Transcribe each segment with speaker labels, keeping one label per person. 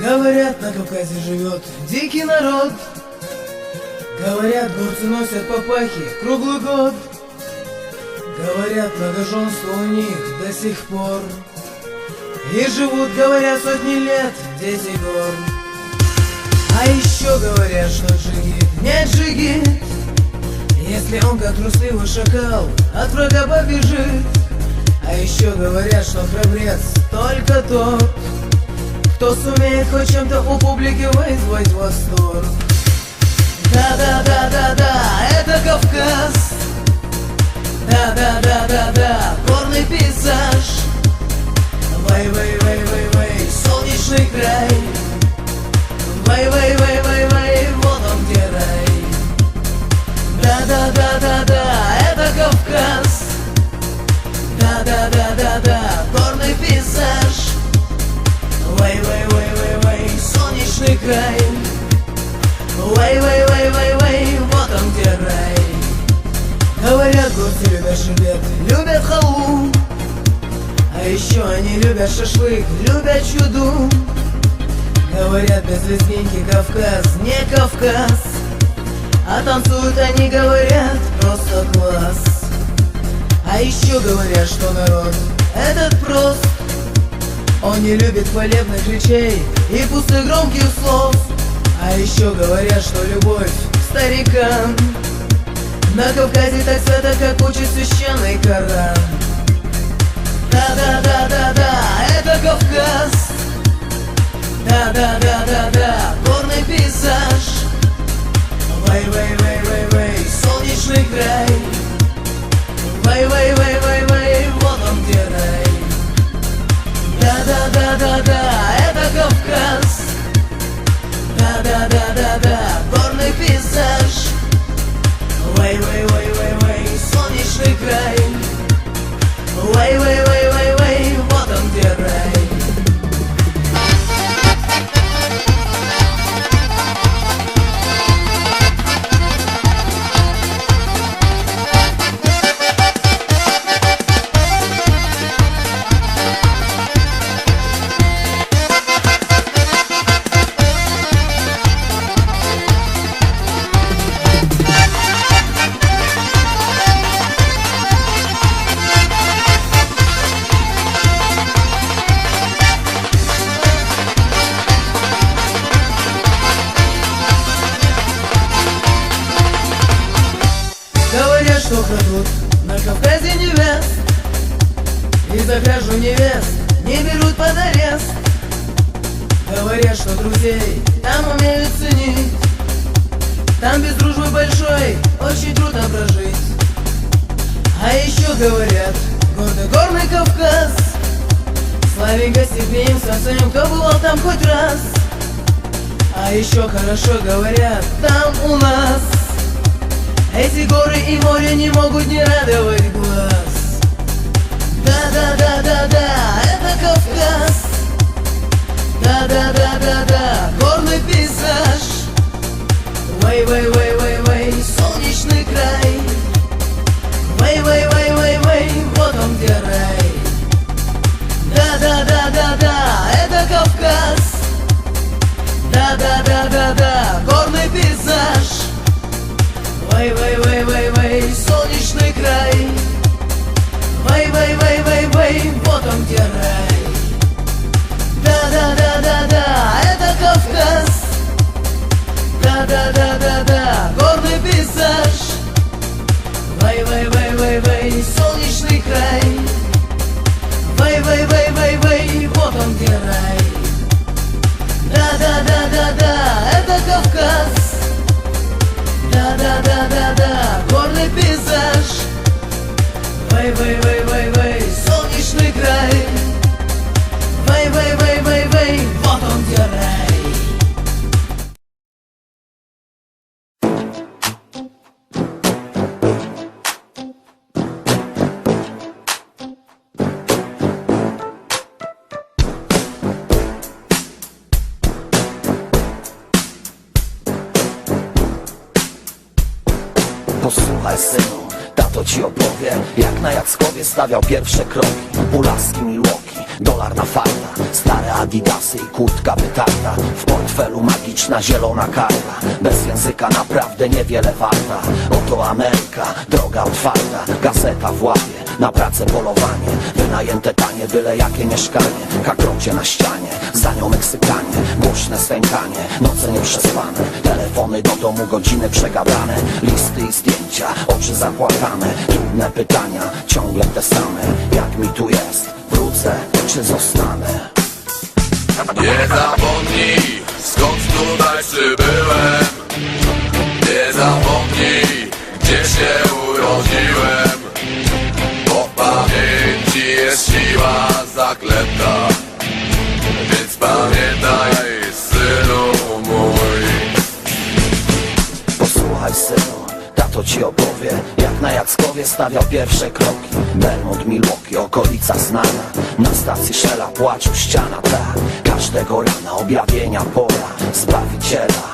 Speaker 1: Говорят, на Кавказе живет дикий народ. Говорят, горцы носят папахи круглый год. Говорят, многоженство у них до сих пор. И живут, говорят, сотни лет дети гор. А еще говорят, что джигит не джигит. Если он как трусливый шакал от врага побежит. А еще говорят, что храбрец только тот кто сумеет хоть чем-то у публики вызвать восторг. Да-да-да-да-да, это Кавказ. Да-да-да-да-да, горный пейзаж. Вай-вай-вай-вай-вай, солнечный край. Вай-вай-вай-вай-вай, вот он где рай. Да-да-да-да-да, это Кавказ. Да-да-да-да-да, солнечный край. Вай, вай, вай, вай, вай, вот он где рай Говорят, гости любят шибет, любят халу. А еще они любят шашлык, любят чуду. Говорят, без лезгинки Кавказ, не Кавказ. А танцуют они, говорят, просто класс. А еще говорят, что народ этот прост. Он не любит хвалебных речей и пустых громких слов. А еще говорят, что любовь старикам. На Кавказе так свято, как учит священный Коран. Да-да-да-да-да, это Кавказ. Да-да-да-да-да, горный пейзаж. Вай-вай-вай-вай-вай, солнечный край. Вай-вай-вай-вай-вай, вот он где рай. Да-да-да-да-да, Да-да-да-да-да, горный пейзаж. Вай-вай-вай-вай-вай, солнечный край. Вай-вай-вай-вай-вай, Крадут на Кавказе невест. И за кражу невест не берут под арест. Говорят, что друзей там умеют ценить. Там без дружбы большой очень трудно прожить. А еще говорят, гордый горный Кавказ. Славен гостеприимством своим, кто бывал там хоть раз. А еще хорошо говорят там у нас эти горы и море не могут не радовать глаз. Да-да-да-да-да, это Кавказ. Да-да-да-да-да, горный пейзаж. Вай-вай-вай-вай-вай, солнечный край. Вай-вай-вай-вай-вай, вот он где рай. Да-да-да-да-да, это Кавказ. Да-да-да-да-да, Вай-вай-вай-вай-вай, солнечный край Вай-вай-вай-вай-вай, вот он где рай Да-да-да-да-да, это Кавказ Да-да-да-да-да, горный пейзаж Вай-вай-вай-вай-вай, солнечный край Вай-вай-вай-вай-вай,
Speaker 2: Posłuchaj synu, tato ci opowie Jak na Jackowie stawiał pierwsze kroki. U laski Milwaukee dolar na farta Stare adidasy i kurtka wytarta W portfelu magiczna zielona karta Bez języka naprawdę niewiele warta. Oto Ameryka, droga otwarta Gazeta w łapie, na pracę polowanie. Wynajęte tanie, byle jakie mieszkanie. Kakrocie na ścianie, za nią Meksykanie. Głośne stękanie, noce nieprzespane Telefony do domu, godziny przegadane Listy i zdjęcia, oczy zapłakane. Trudne pytania, ciągle te same. Jak mi tu jest, wrócę czy zostanę?
Speaker 3: Nie zapomnij, skąd tutaj przybyłem. Nie zapomnij, gdzie się urodziłem
Speaker 2: ci opowie Jak na Jackowie stawiał pierwsze kroki. Belmont, Milwaukee, okolica znana. Na stacji Shella płaczu ściana ta. Każdego rana objawienia pora Zbawiciela,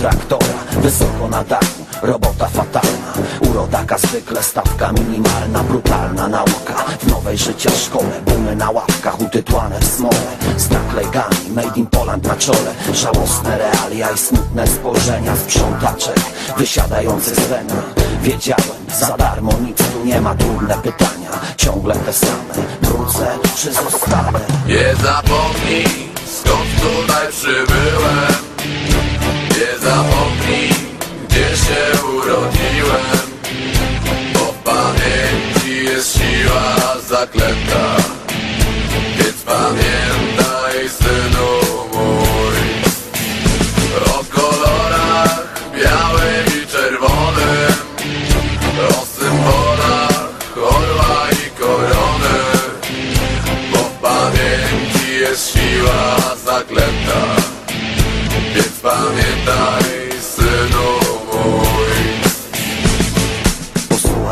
Speaker 2: kontraktora Wysoko na dachu, robota fatalna. U rodaka zwykle stawka minimalna Brutalna nauka. W nowej życia szkole Bumy na ławkach utytłane w smole. Z naklejkami made in Poland na czole. Żałosne realia i smutne spojrzenia Sprzątaczek wysiadających z wena Wiedziałem, za darmo nic tu nie ma Trudne pytania, ciągle te same Wrócę czy zostanę?
Speaker 3: Nie zapomnij, skąd tutaj przybyłem zapomnij, gdzie się urodziłem. Bo w pamięci jest siła zaklęta